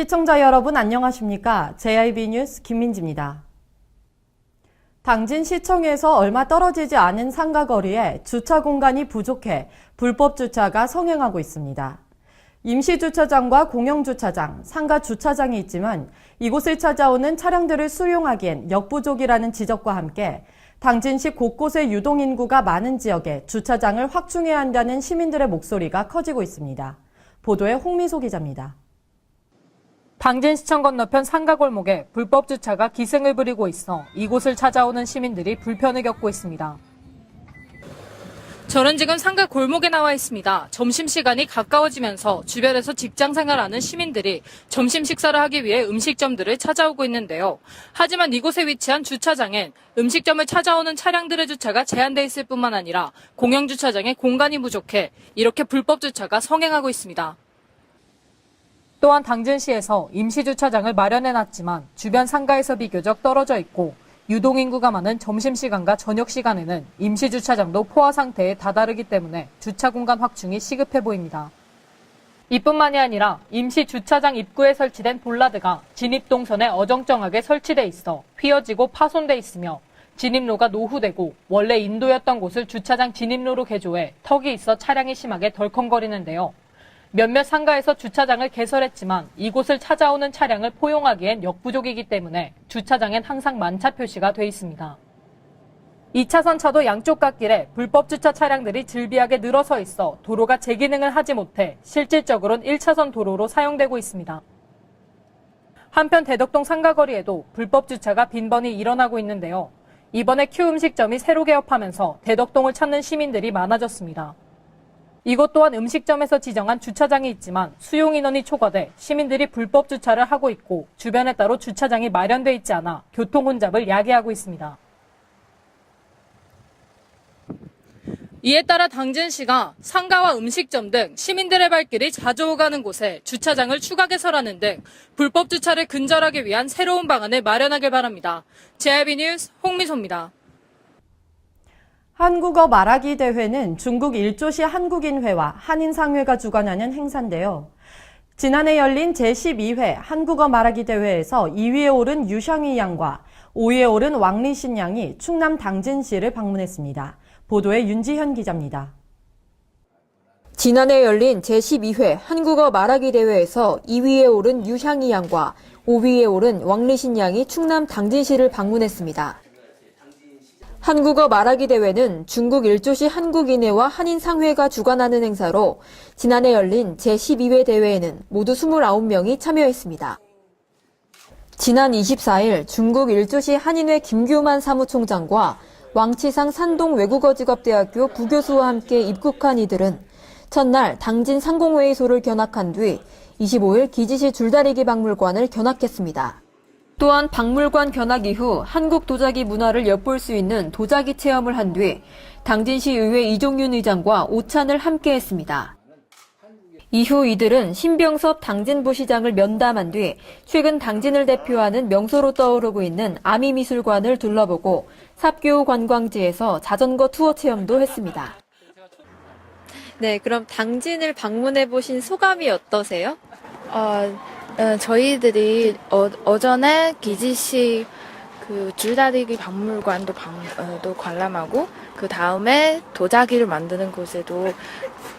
시청자 여러분 안녕하십니까? JIB 뉴스 김민지입니다. 당진 시청에서 얼마 떨어지지 않은 상가 거리에 주차 공간이 부족해 불법 주차가 성행하고 있습니다. 임시 주차장과 공영 주차장, 상가 주차장이 있지만 이곳을 찾아오는 차량들을 수용하기엔 역부족이라는 지적과 함께 당진시 곳곳에 유동 인구가 많은 지역에 주차장을 확충해야 한다는 시민들의 목소리가 커지고 있습니다. 보도에 홍미소 기자입니다. 당진시청 건너편 상가골목에 불법 주차가 기승을 부리고 있어 이곳을 찾아오는 시민들이 불편을 겪고 있습니다. 저는 지금 상가 골목에 나와 있습니다. 점심시간이 가까워지면서 주변에서 직장 생활하는 시민들이 점심 식사를 하기 위해 음식점들을 찾아오고 있는데요. 하지만 이곳에 위치한 주차장엔 음식점을 찾아오는 차량들의 주차가 제한돼 있을 뿐만 아니라 공영 주차장에 공간이 부족해 이렇게 불법 주차가 성행하고 있습니다. 또한 당진시에서 임시주차장을 마련해놨지만 주변 상가에서 비교적 떨어져 있고 유동인구가 많은 점심시간과 저녁시간에는 임시주차장도 포화 상태에 다다르기 때문에 주차 공간 확충이 시급해 보입니다. 이뿐만이 아니라 임시 주차장 입구에 설치된 볼라드가 진입 동선에 어정쩡하게 설치돼 있어 휘어지고 파손돼 있으며 진입로가 노후되고 원래 인도였던 곳을 주차장 진입로로 개조해 턱이 있어 차량이 심하게 덜컹거리는데요. 몇몇 상가에서 주차장을 개설했지만 이곳을 찾아오는 차량을 포용하기엔 역부족이기 때문에 주차장엔 항상 만차 표시가 돼 있습니다. 2차선 차도 양쪽 갓길에 불법 주차 차량들이 즐비하게 늘어서 있어 도로가 제 기능을 하지 못해 실질적으로는 1차선 도로로 사용되고 있습니다. 한편 대덕동 상가거리에도 불법 주차가 빈번히 일어나고 있는데요. 이번에 큐 음식점이 새로 개업하면서 대덕동을 찾는 시민들이 많아졌습니다. 이곳 또한 음식점에서 지정한 주차장이 있지만 수용 인원이 초과돼 시민들이 불법 주차를 하고 있고 주변에 따로 주차장이 마련돼 있지 않아 교통 혼잡을 야기하고 있습니다. 이에 따라 당진시가 상가와 음식점 등 시민들의 발길이 자주 오가는 곳에 주차장을 추가 개설하는 등 불법 주차를 근절하기 위한 새로운 방안을 마련하길 바랍니다. JIB 뉴스 홍미소입니다. 한국어 말하기 대회는 중국 일조시 한국인회와 한인상회가 주관하는 행사인데요. 지난해 열린 제12회 한국어 말하기 대회에서 2위에 오른 유샹이 양과 5위에 오른 왕리신 양이 충남 당진시를 방문했습니다. 보도에 윤지현 기자입니다. 지난해 열린 제12회 한국어 말하기 대회에서 2위에 오른 유향이 양과 5위에 오른 왕리신 양이 충남 당진시를 방문했습니다. 한국어 말하기 대회는 중국 일조시 한국인회와 한인상회가 주관하는 행사로 지난해 열린 제12회 대회에는 모두 29명이 참여했습니다. 지난 24일 중국 일조시 한인회 김규만 사무총장과 왕치상 산동 외국어직업대학교 부교수와 함께 입국한 이들은 첫날 당진 상공회의소를 견학한 뒤 25일 기지시 줄다리기 박물관을 견학했습니다. 또한 박물관 견학 이후 한국 도자기 문화를 엿볼 수 있는 도자기 체험을 한 뒤 당진시 의회 이종윤 의장과 오찬을 함께 했습니다. 이후 이들은 신병섭 당진부시장을 면담한 뒤 최근 당진을 대표하는 명소로 떠오르고 있는 아미미술관을 둘러보고 삽교 관광지에서 자전거 투어 체험도 했습니다. 네, 그럼 당진을 방문해 보신 소감이 어떠세요? 어, 어, 저희들이 어, 오전에 기지시 그 줄다리기 박물관도 방, 어, 또 관람하고 그 다음에 도자기를 만드는 곳에도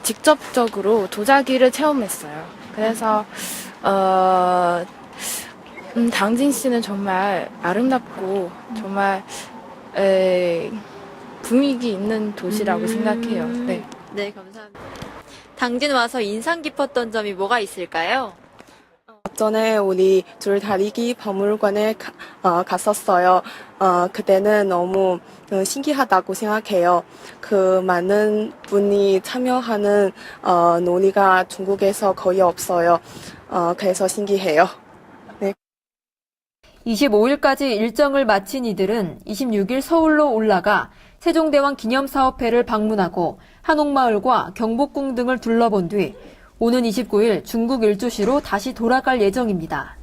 직접적으로 도자기를 체험했어요. 그래서 어, 음, 당진 씨는 정말 아름답고 정말 에, 분위기 있는 도시라고 생각해요. 네. 네, 감사합니다. 당진 와서 인상 깊었던 점이 뭐가 있을까요? 전에 우리 줄다리기 박물관에 가, 어, 갔었어요. 어, 그때는 너무 어, 신기하다고 생각해요. 그 많은 분이 참여하는 어, 논의가 중국에서 거의 없어요. 어, 그래서 신기해요. 25일까지 일정을 마친 이들은 26일 서울로 올라가 세종대왕 기념사업회를 방문하고 한옥마을과 경복궁 등을 둘러본 뒤 오는 29일 중국 일주시로 다시 돌아갈 예정입니다.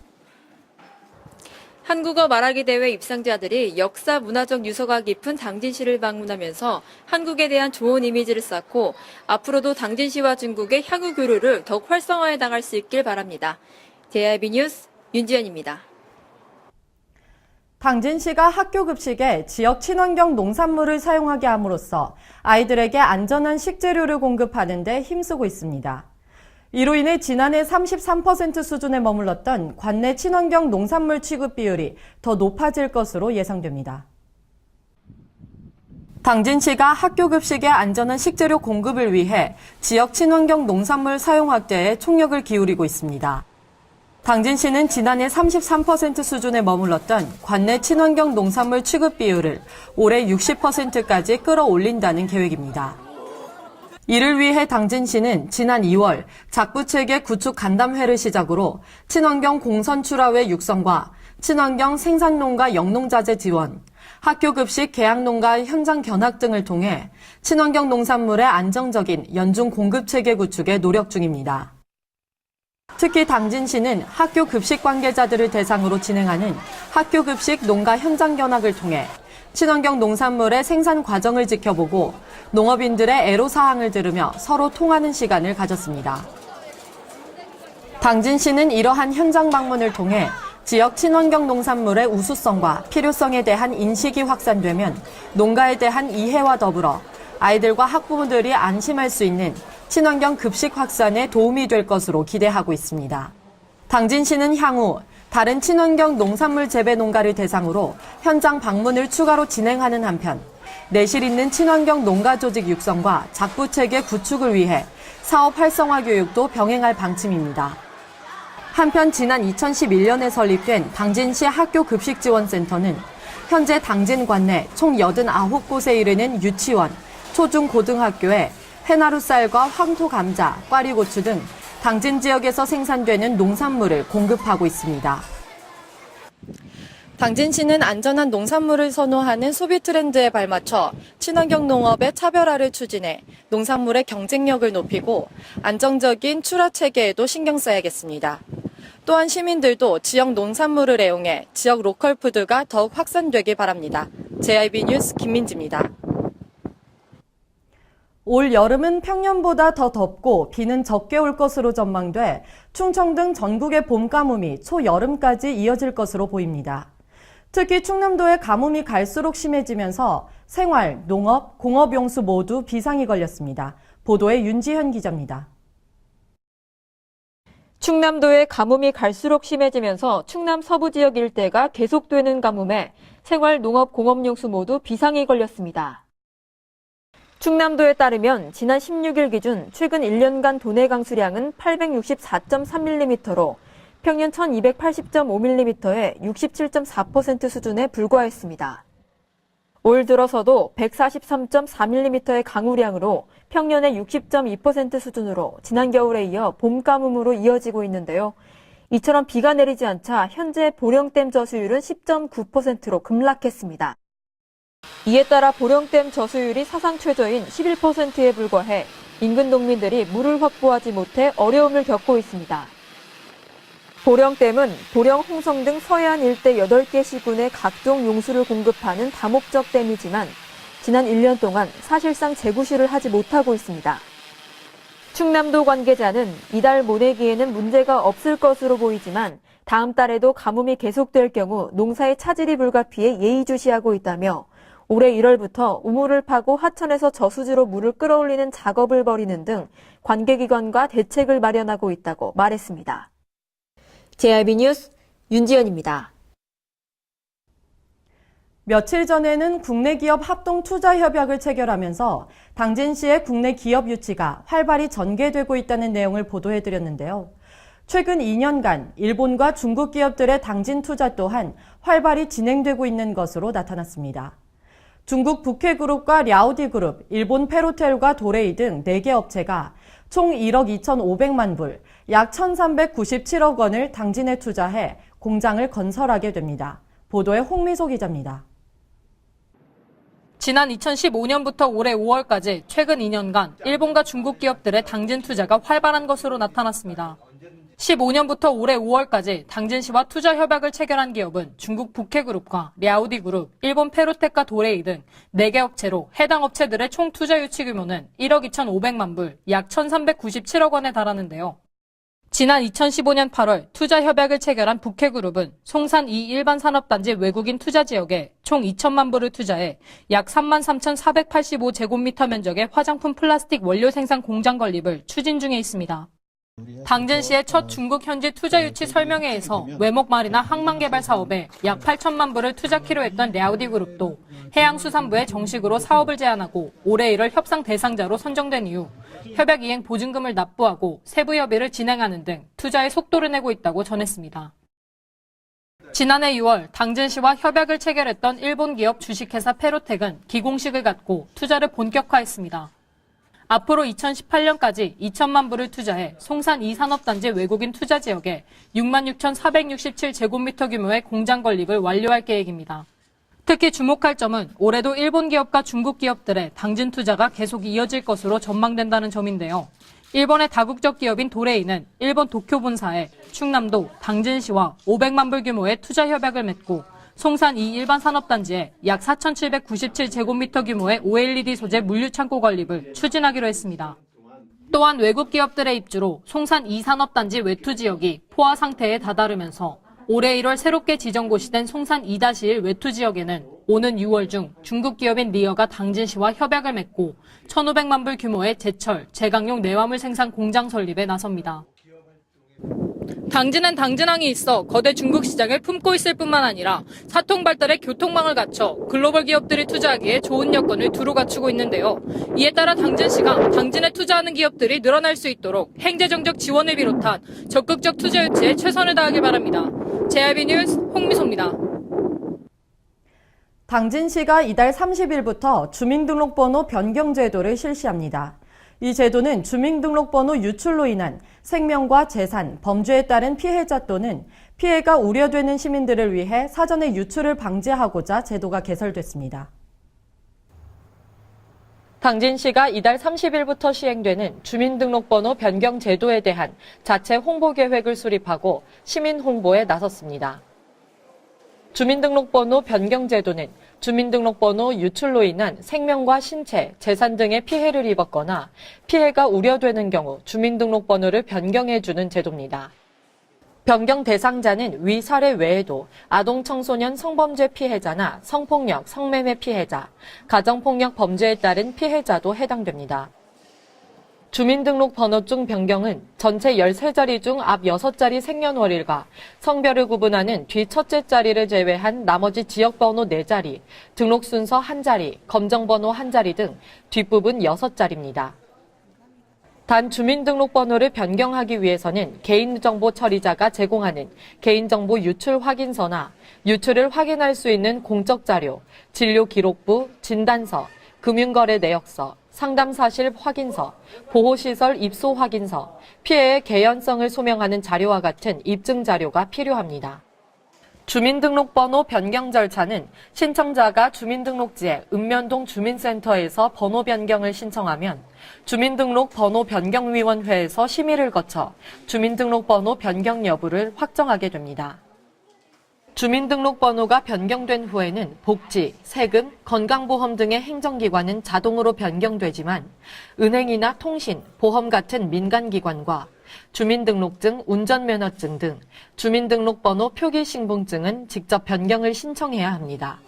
한국어 말하기 대회 입상자들이 역사 문화적 유서가 깊은 당진시를 방문하면서 한국에 대한 좋은 이미지를 쌓고 앞으로도 당진시와 중국의 향후 교류를 더욱 활성화해 나갈 수 있길 바랍니다. JIB 뉴스 윤지연입니다. 당진시가 학교 급식에 지역 친환경 농산물을 사용하게 함으로써 아이들에게 안전한 식재료를 공급하는 데 힘쓰고 있습니다. 이로 인해 지난해 33% 수준에 머물렀던 관내 친환경 농산물 취급 비율이 더 높아질 것으로 예상됩니다. 당진시가 학교 급식의 안전한 식재료 공급을 위해 지역 친환경 농산물 사용 확대에 총력을 기울이고 있습니다. 당진시는 지난해 33% 수준에 머물렀던 관내 친환경 농산물 취급 비율을 올해 60%까지 끌어올린다는 계획입니다. 이를 위해 당진 시는 지난 2월 작부체계 구축 간담회를 시작으로 친환경 공선 출하회 육성과 친환경 생산농가 영농자재 지원, 학교 급식 계약농가 현장 견학 등을 통해 친환경 농산물의 안정적인 연중 공급 체계 구축에 노력 중입니다. 특히 당진시는 학교 급식 관계자들을 대상으로 진행하는 학교 급식 농가 현장 견학을 통해 친환경 농산물의 생산 과정을 지켜보고 농업인들의 애로사항을 들으며 서로 통하는 시간을 가졌습니다. 당진시는 이러한 현장 방문을 통해 지역 친환경 농산물의 우수성과 필요성에 대한 인식이 확산되면 농가에 대한 이해와 더불어 아이들과 학부모들이 안심할 수 있는 친환경 급식 확산에 도움이 될 것으로 기대하고 있습니다. 당진시는 향후 다른 친환경 농산물 재배 농가를 대상으로 현장 방문을 추가로 진행하는 한편 내실 있는 친환경 농가 조직 육성과 작부 체계 구축을 위해 사업 활성화 교육도 병행할 방침입니다. 한편 지난 2011년에 설립된 당진시 학교 급식 지원센터는 현재 당진 관내 총 89곳에 이르는 유치원, 초중 고등학교에 해나루 쌀과 황토 감자, 꽈리 고추 등 당진 지역에서 생산되는 농산물을 공급하고 있습니다. 당진시는 안전한 농산물을 선호하는 소비 트렌드에 발맞춰 친환경 농업의 차별화를 추진해 농산물의 경쟁력을 높이고 안정적인 출하 체계에도 신경 써야겠습니다. 또한 시민들도 지역 농산물을 애용해 지역 로컬 푸드가 더욱 확산되길 바랍니다. JIB 뉴스 김민지입니다. 올 여름은 평년보다 더 덥고 비는 적게 올 것으로 전망돼 충청 등 전국의 봄 가뭄이 초여름까지 이어질 것으로 보입니다. 특히 충남도의 가뭄이 갈수록 심해지면서 생활, 농업, 공업 용수 모두 비상이 걸렸습니다. 보도에 윤지현 기자입니다. 충남도의 가뭄이 갈수록 심해지면서 충남 서부 지역 일대가 계속되는 가뭄에 생활, 농업, 공업 용수 모두 비상이 걸렸습니다. 충남도에 따르면 지난 16일 기준 최근 1년간 도내 강수량은 864.3mm로 평년 1280.5mm의 67.4% 수준에 불과했습니다. 올 들어서도 143.4mm의 강우량으로 평년의 60.2% 수준으로 지난 겨울에 이어 봄 가뭄으로 이어지고 있는데요. 이처럼 비가 내리지 않자 현재 보령댐 저수율은 10.9%로 급락했습니다. 이에 따라 보령댐 저수율이 사상 최저인 11%에 불과해 인근 농민들이 물을 확보하지 못해 어려움을 겪고 있습니다. 보령댐은 보령, 홍성 등 서해안 일대 8개 시군에 각종 용수를 공급하는 다목적 댐이지만 지난 1년 동안 사실상 재구시를 하지 못하고 있습니다. 충남도 관계자는 이달 모내기에는 문제가 없을 것으로 보이지만 다음 달에도 가뭄이 계속될 경우 농사에 차질이 불가피해 예의주시하고 있다며 올해 1월부터 우물을 파고 하천에서 저수지로 물을 끌어올리는 작업을 벌이는 등 관계기관과 대책을 마련하고 있다고 말했습니다. JIB 뉴스 윤지연입니다. 며칠 전에는 국내 기업 합동 투자 협약을 체결하면서 당진시의 국내 기업 유치가 활발히 전개되고 있다는 내용을 보도해 드렸는데요. 최근 2년간 일본과 중국 기업들의 당진 투자 또한 활발히 진행되고 있는 것으로 나타났습니다. 중국 북해그룹과 랴오디그룹, 일본 페로텔과 도레이 등 4개 업체가 총 1억 2,500만 불, 약 1,397억 원을 당진에 투자해 공장을 건설하게 됩니다. 보도에 홍미소 기자입니다. 지난 2015년부터 올해 5월까지 최근 2년간 일본과 중국 기업들의 당진 투자가 활발한 것으로 나타났습니다. 15년부터 올해 5월까지 당진시와 투자 협약을 체결한 기업은 중국 북해그룹과 랴오디그룹, 일본 페로텍과 도레이 등 4개 업체로 해당 업체들의 총 투자 유치 규모는 1억 2,500만 불, 약 1,397억 원에 달하는데요. 지난 2015년 8월 투자 협약을 체결한 북해그룹은 송산 2 일반 산업단지 외국인 투자 지역에 총 2천만 불을 투자해 약 3만 3,485제곱미터 면적의 화장품 플라스틱 원료 생산 공장 건립을 추진 중에 있습니다. 당진시의 첫 중국 현지 투자 유치 설명회에서 외목마리나 항만개발 사업에 약 8천만 불을 투자키로 했던 랴우디 그룹도 해양수산부에 정식으로 사업을 제안하고 올해 1월 협상 대상자로 선정된 이후 협약 이행 보증금을 납부하고 세부 협의를 진행하는 등 투자에 속도를 내고 있다고 전했습니다. 지난해 6월 당진시와 협약을 체결했던 일본 기업 주식회사 페로텍은 기공식을 갖고 투자를 본격화했습니다. 앞으로 2018년까지 2천만 불을 투자해 송산 2산업단지 외국인 투자 지역에 66,467제곱미터 규모의 공장 건립을 완료할 계획입니다. 특히 주목할 점은 올해도 일본 기업과 중국 기업들의 당진 투자가 계속 이어질 것으로 전망된다는 점인데요. 일본의 다국적 기업인 도레이는 일본 도쿄 본사에 충남도 당진시와 500만 불 규모의 투자 협약을 맺고 송산 2 일반 산업단지에 약 4,797제곱미터 규모의 OLED 소재 물류창고 건립을 추진하기로 했습니다. 또한 외국 기업들의 입주로 송산 2 산업단지 외투 지역이 포화 상태에 다다르면서 올해 1월 새롭게 지정 고시된 송산 2-1 외투 지역에는 오는 6월 중 중국 기업인 리어가 당진시와 협약을 맺고 1,500만 불 규모의 제철, 제강용 내화물 생산 공장 설립에 나섭니다. 당진은 당진항이 있어 거대 중국 시장을 품고 있을 뿐만 아니라 사통 발달의 교통망을 갖춰 글로벌 기업들이 투자하기에 좋은 여건을 두루 갖추고 있는데요. 이에 따라 당진시가 당진에 투자하는 기업들이 늘어날 수 있도록 행재정적 지원을 비롯한 적극적 투자 유치에 최선을 다하길 바랍니다. JIB 뉴스 홍미소입니다. 당진시가 이달 30일부터 주민등록번호 변경 제도를 실시합니다. 이 제도는 주민등록번호 유출로 인한 생명과 재산, 범죄에 따른 피해자 또는 피해가 우려되는 시민들을 위해 사전에 유출을 방지하고자 제도가 개설됐습니다. 당진시가 이달 30일부터 시행되는 주민등록번호 변경 제도에 대한 자체 홍보 계획을 수립하고 시민 홍보에 나섰습니다. 주민등록번호 변경 제도는 주민등록번호 유출로 인한 생명과 신체, 재산 등의 피해를 입었거나 피해가 우려되는 경우 주민등록번호를 변경해주는 제도입니다. 변경 대상자는 위 사례 외에도 아동 청소년 성범죄 피해자나 성폭력, 성매매 피해자, 가정폭력 범죄에 따른 피해자도 해당됩니다. 주민등록번호증 변경은 전체 13자리 중 앞 6자리 생년월일과 성별을 구분하는 뒤 첫째 자리를 제외한 나머지 지역번호 4자리, 등록순서 1자리, 검정번호 1자리 등 뒷부분 6자리입니다. 단 주민등록번호를 변경하기 위해서는 개인정보 처리자가 제공하는 개인정보 유출 확인서나 유출을 확인할 수 있는 공적 자료, 진료기록부, 진단서, 금융거래 내역서, 상담 사실 확인서, 보호시설 입소 확인서, 피해의 개연성을 소명하는 자료와 같은 입증 자료가 필요합니다. 주민등록번호 변경 절차는 신청자가 주민등록지에 읍면동 주민센터에서 번호 변경을 신청하면 주민등록 번호 변경위원회에서 심의를 거쳐 주민등록번호 변경 여부를 확정하게 됩니다. 주민등록번호가 변경된 후에는 복지, 세금, 건강보험 등의 행정기관은 자동으로 변경되지만 은행이나 통신, 보험 같은 민간기관과 주민등록증, 운전면허증 등 주민등록번호 표기신분증은 직접 변경을 신청해야 합니다.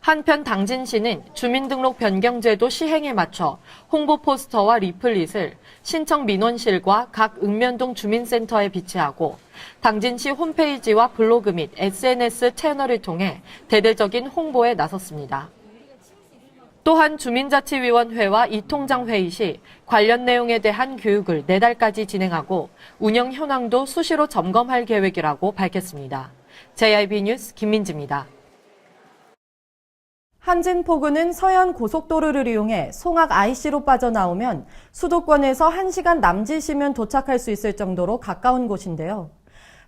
한편 당진시는 주민등록 변경제도 시행에 맞춰 홍보 포스터와 리플릿을 신청 민원실과 각 읍면동 주민센터에 비치하고 당진시 홈페이지와 블로그 및 SNS 채널을 통해 대대적인 홍보에 나섰습니다. 또한 주민자치위원회와 이통장 회의 시 관련 내용에 대한 교육을 내달까지 진행하고 운영 현황도 수시로 점검할 계획이라고 밝혔습니다. JIB 뉴스 김민지입니다. 한진포구는 서해안 고속도로를 이용해 송악 IC로 빠져나오면 수도권에서 1시간 남짓이면 도착할 수 있을 정도로 가까운 곳인데요.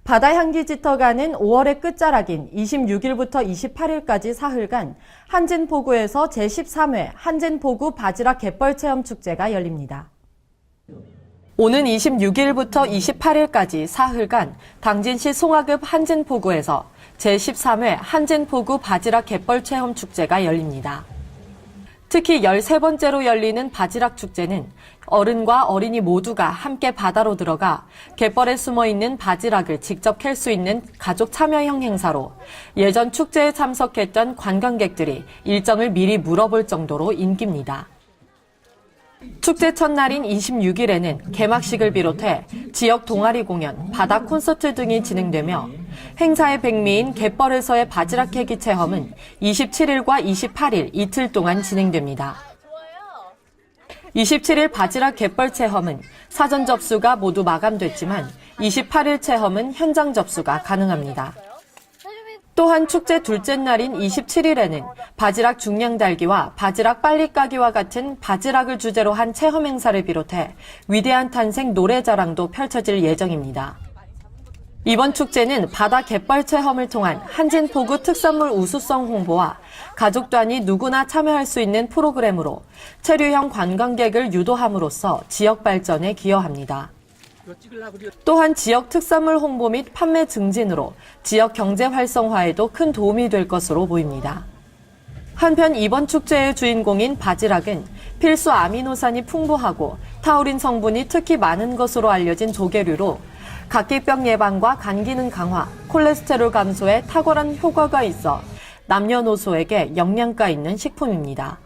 바다 향기 짙어가는 5월의 끝자락인 26일부터 28일까지 사흘간 한진포구에서 제13회 한진포구 바지락 갯벌 체험 축제가 열립니다. 오는 26일부터 28일까지 사흘간 당진시 송화급 한진포구에서 제13회 한진포구 바지락 갯벌 체험 축제가 열립니다. 특히 13번째로 열리는 바지락 축제는 어른과 어린이 모두가 함께 바다로 들어가 갯벌에 숨어 있는 바지락을 직접 캘 수 있는 가족 참여형 행사로 예전 축제에 참석했던 관광객들이 일정을 미리 물어볼 정도로 인기입니다. 축제 첫날인 26일에는 개막식을 비롯해 지역 동아리 공연, 바다 콘서트 등이 진행되며 행사의 백미인 갯벌에서의 바지락 캐기 체험은 27일과 28일 이틀 동안 진행됩니다. 27일 바지락 갯벌 체험은 사전 접수가 모두 마감됐지만 28일 체험은 현장 접수가 가능합니다. 또한 축제 둘째 날인 27일에는 바지락 중량 달기와 바지락 빨리 까기와 같은 바지락을 주제로 한 체험 행사를 비롯해 위대한 탄생 노래자랑도 펼쳐질 예정입니다. 이번 축제는 바다 갯벌 체험을 통한 한진포구 특산물 우수성 홍보와 가족 단위 누구나 참여할 수 있는 프로그램으로 체류형 관광객을 유도함으로써 지역 발전에 기여합니다. 또한 지역 특산물 홍보 및 판매 증진으로 지역 경제 활성화에도 큰 도움이 될 것으로 보입니다. 한편 이번 축제의 주인공인 바지락은 필수 아미노산이 풍부하고 타우린 성분이 특히 많은 것으로 알려진 조개류로 각기병 예방과 간 기능 강화, 콜레스테롤 감소에 탁월한 효과가 있어 남녀노소에게 영양가 있는 식품입니다.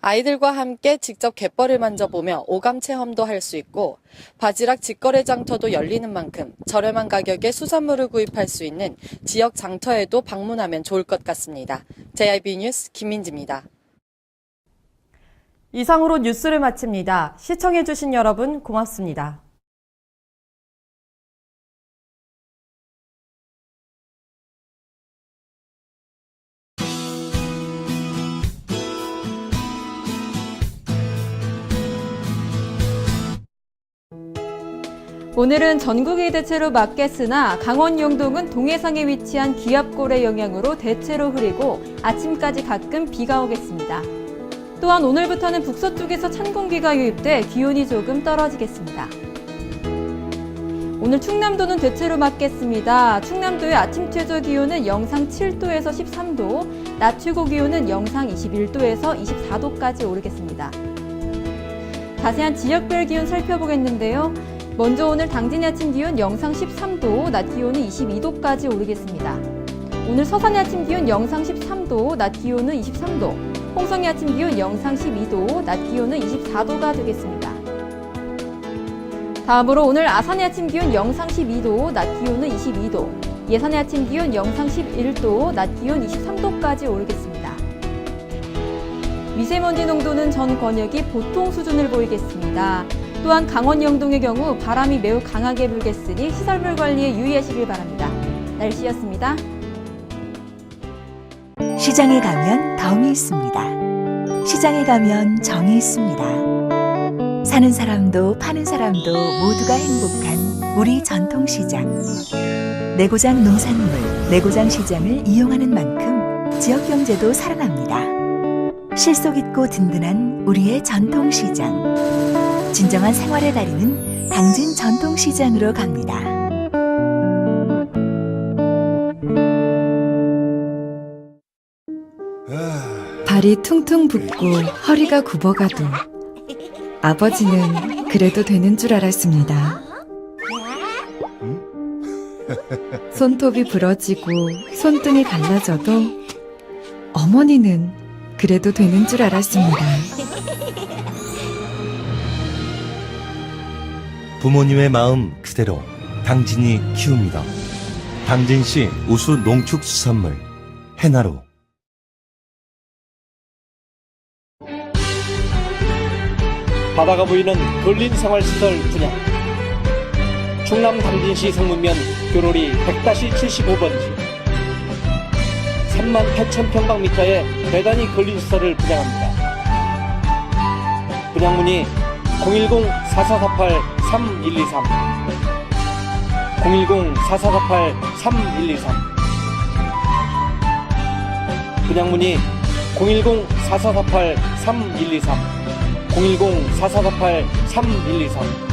아이들과 함께 직접 갯벌을 만져보며 오감 체험도 할 수 있고 바지락 직거래 장터도 열리는 만큼 저렴한 가격에 수산물을 구입할 수 있는 지역 장터에도 방문하면 좋을 것 같습니다. JIB 뉴스 김민지입니다. 이상으로 뉴스를 마칩니다. 시청해주신 여러분 고맙습니다. 오늘은 전국이 대체로 맑겠으나 강원 영동은 동해상에 위치한 기압골의 영향으로 대체로 흐리고 아침까지 가끔 비가 오겠습니다. 또한 오늘부터는 북서쪽에서 찬 공기가 유입돼 기온이 조금 떨어지겠습니다. 오늘 충남도는 대체로 맑겠습니다. 충남도의 아침 최저 기온은 영상 7도에서 13도, 낮 최고 기온은 영상 21도에서 24도까지 오르겠습니다. 자세한 지역별 기온 살펴보겠는데요. 먼저 오늘 당진의 아침 기온 영상 13도, 낮 기온은 22도까지 오르겠습니다. 오늘 서산의 아침 기온 영상 13도, 낮 기온은 23도, 홍성의 아침 기온 영상 12도, 낮 기온은 24도가 되겠습니다. 다음으로 오늘 아산의 아침 기온 영상 12도, 낮 기온은 22도, 예산의 아침 기온 영상 11도, 낮 기온 23도까지 오르겠습니다. 미세먼지 농도는 전 권역이 보통 수준을 보이겠습니다. 또한 강원 영동의 경우 바람이 매우 강하게 불겠으니 시설물 관리에 유의하시길 바랍니다. 날씨였습니다. 시장에 가면 덤이 있습니다. 시장에 가면 정이 있습니다. 사는 사람도 파는 사람도 모두가 행복한 우리 전통시장. 내고장 농산물, 내고장 시장을 이용하는 만큼 지역 경제도 살아납니다. 실속 있고 든든한 우리의 전통시장. 진정한 생활의 달인은 당진 전통시장으로 갑니다. 발이 퉁퉁 붓고 허리가 굽어가도 아버지는 그래도 되는 줄 알았습니다. 손톱이 부러지고 손등이 갈라져도 어머니는 그래도 되는 줄 알았습니다. 부모님의 마음 그대로 당진이 키웁니다. 당진시 우수 농축수산물 해나루 바다가 보이는 근린 생활시설 분양 충남 당진시 성문면 교로리 100-75번지 3만 8천 평방미터의 대단히 근린 시설을 분양합니다. 분양 문의 010-4448-3123 010-4448-3123 분양 문의 010-4448-3123 010-4448-3123